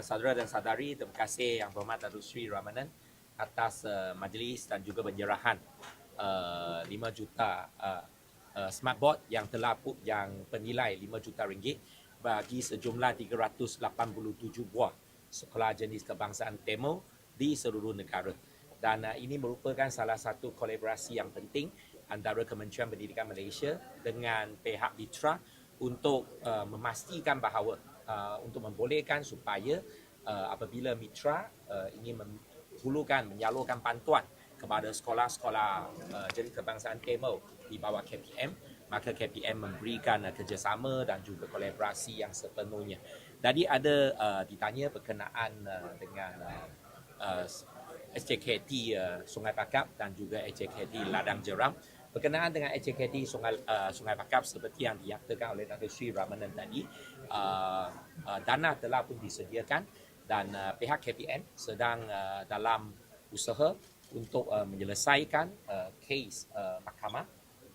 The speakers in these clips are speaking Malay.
Saudara dan saudari, terima kasih yang berhormat Datuk Sri Ramanan atas uh, majlis dan juga penyerahan uh, 5 juta uh, uh, smartboard yang telah pu- yang bernilai 5 juta ringgit bagi sejumlah 387 buah sekolah jenis kebangsaan Tamil di seluruh negara. Dan uh, ini merupakan salah satu kolaborasi yang penting antara Kementerian Pendidikan Malaysia dengan pihak Mitra untuk uh, memastikan bahawa uh, untuk membolehkan supaya uh, apabila mitra uh, ingin menghulukan menyalurkan bantuan kepada sekolah-sekolah uh, jenis kebangsaan Tamil di bawah KPM maka KPM memberikan uh, kerjasama dan juga kolaborasi yang sepenuhnya. Jadi ada uh, ditanya berkenaan uh, dengan uh, uh, SJKT uh, Sungai Pakap dan juga SJKT Ladang Jeram berkenaan dengan HKT Sungai uh, Sungai Pakap seperti yang dinyatakan oleh Dr. Sri Ramanan tadi uh, uh, dana telah pun disediakan dan uh, pihak KPM sedang uh, dalam usaha untuk uh, menyelesaikan uh, kes uh, mahkamah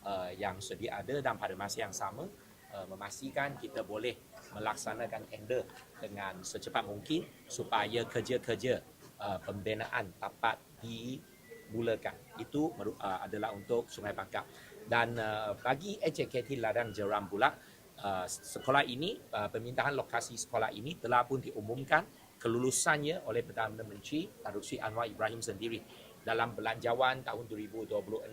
uh, yang sedia ada dan pada masa yang sama uh, memastikan kita boleh melaksanakan tender dengan secepat mungkin supaya kerja-kerja uh, pembinaan dapat dimulakan. Itu uh, adalah untuk Sungai Bakap. Dan uh, bagi HKT Ladang Jeram pula, uh, sekolah ini, uh, permintaan lokasi sekolah ini telah pun diumumkan kelulusannya oleh Perdana Menteri Datuk Sri Anwar Ibrahim sendiri dalam belanjawan tahun 2026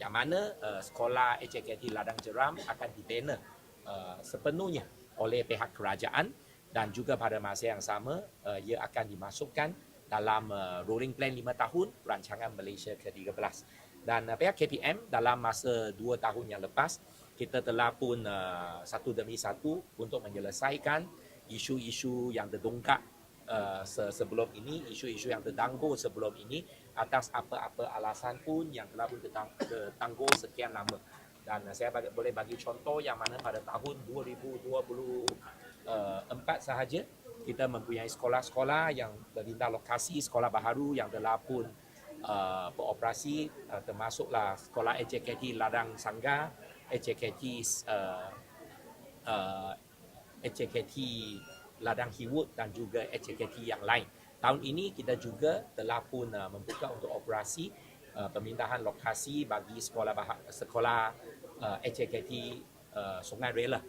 yang mana uh, sekolah HKT Ladang Jeram akan dibina uh, sepenuhnya oleh pihak kerajaan dan juga pada masa yang sama uh, ia akan dimasukkan dalam uh, rolling plan 5 tahun rancangan Malaysia ke-13 dan uh, pihak KPM dalam masa 2 tahun yang lepas kita telah pun uh, satu demi satu untuk menyelesaikan isu-isu yang terdongkak uh, se- sebelum ini isu-isu yang tertangguh sebelum ini atas apa-apa alasan pun yang telah pun tertangguh sekian lama. Dan uh, saya bagi, boleh bagi contoh yang mana pada tahun 2024 sahaja kita mempunyai sekolah-sekolah yang berlintas lokasi sekolah baharu yang telah pun uh, beroperasi uh, termasuklah sekolah HKT Ladang Sangga, HKT uh, uh, HKT Ladang Hiwut dan juga HKT yang lain. Tahun ini kita juga telah pun uh, membuka untuk operasi uh, pemindahan lokasi bagi sekolah bah- sekolah uh, HKT uh, Sungai Rela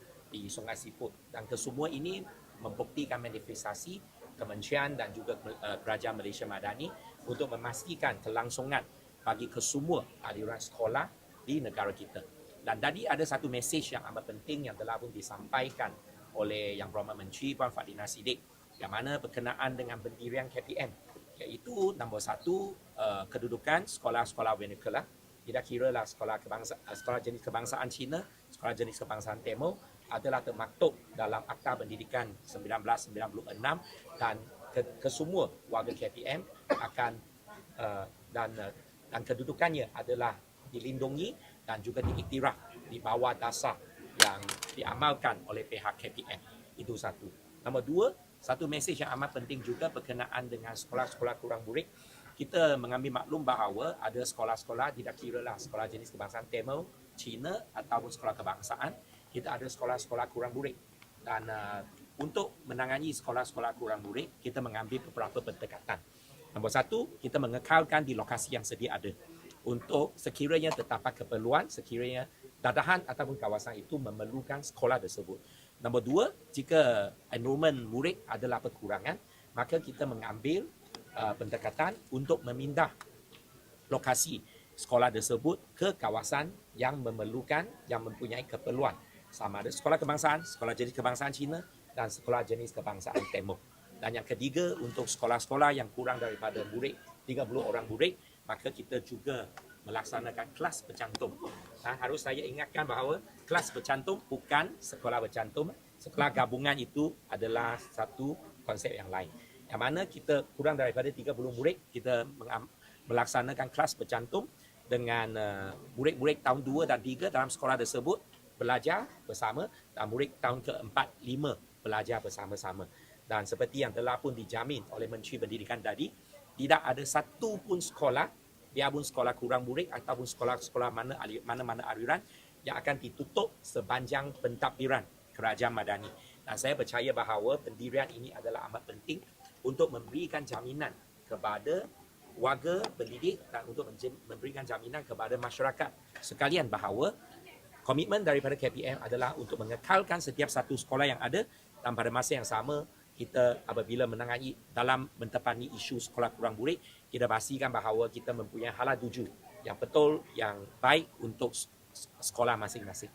di Sungai Siput. Dan kesemua ini membuktikan manifestasi kementerian dan juga uh, kerajaan Malaysia Madani untuk memastikan kelangsungan bagi kesemua aliran sekolah di negara kita. Dan tadi ada satu mesej yang amat penting yang telah pun disampaikan oleh Yang Berhormat Menteri Puan Fadina Siddiq yang mana berkenaan dengan pendirian KPM iaitu nombor satu uh, kedudukan sekolah-sekolah vernacular. Tidak kira lah sekolah kebangsa, sekolah jenis kebangsaan Cina, sekolah jenis kebangsaan Tamil adalah termaktub dalam Akta Pendidikan 1996 dan ke, kesemua warga KPM akan uh, dan uh, dan kedudukannya adalah dilindungi dan juga diiktiraf di bawah dasar yang diamalkan oleh pihak KPM. Itu satu. Nombor dua, satu mesej yang amat penting juga berkenaan dengan sekolah-sekolah kurang murid. Kita mengambil maklum bahawa ada sekolah-sekolah tidak kira lah sekolah jenis kebangsaan Tamil, Cina ataupun sekolah kebangsaan. Kita ada sekolah-sekolah kurang murid. Dan uh, untuk menangani sekolah-sekolah kurang murid, kita mengambil beberapa pendekatan. Nombor satu, kita mengekalkan di lokasi yang sedia ada. Untuk sekiranya terdapat keperluan, sekiranya dadahan ataupun kawasan itu memerlukan sekolah tersebut. Nombor dua, jika enrollment murid adalah kekurangan, maka kita mengambil uh, pendekatan untuk memindah lokasi sekolah tersebut ke kawasan yang memerlukan, yang mempunyai keperluan. Sama ada sekolah kebangsaan, sekolah jenis kebangsaan Cina dan sekolah jenis kebangsaan Timur. Dan yang ketiga, untuk sekolah-sekolah yang kurang daripada murid, 30 orang murid, maka kita juga melaksanakan kelas bercantum. Ha, harus saya ingatkan bahawa kelas bercantum bukan sekolah bercantum. Sekolah gabungan itu adalah satu konsep yang lain. Yang mana kita kurang daripada 30 murid, kita melaksanakan kelas bercantum dengan uh, murid-murid tahun 2 dan 3 dalam sekolah tersebut belajar bersama dan murid tahun ke-4, 5 belajar bersama-sama. Dan seperti yang telah pun dijamin oleh Menteri Pendidikan tadi, tidak ada satu pun sekolah, biarpun sekolah kurang murid ataupun sekolah-sekolah mana mana-mana aliran yang akan ditutup sepanjang pentadbiran kerajaan Madani. Dan saya percaya bahawa pendirian ini adalah amat penting untuk memberikan jaminan kepada warga pendidik dan untuk memberikan jaminan kepada masyarakat sekalian bahawa komitmen daripada KPM adalah untuk mengekalkan setiap satu sekolah yang ada dan pada masa yang sama kita apabila menangani dalam mentepani isu sekolah kurang murid kita pastikan bahawa kita mempunyai hala tuju yang betul yang baik untuk sekolah masing-masing.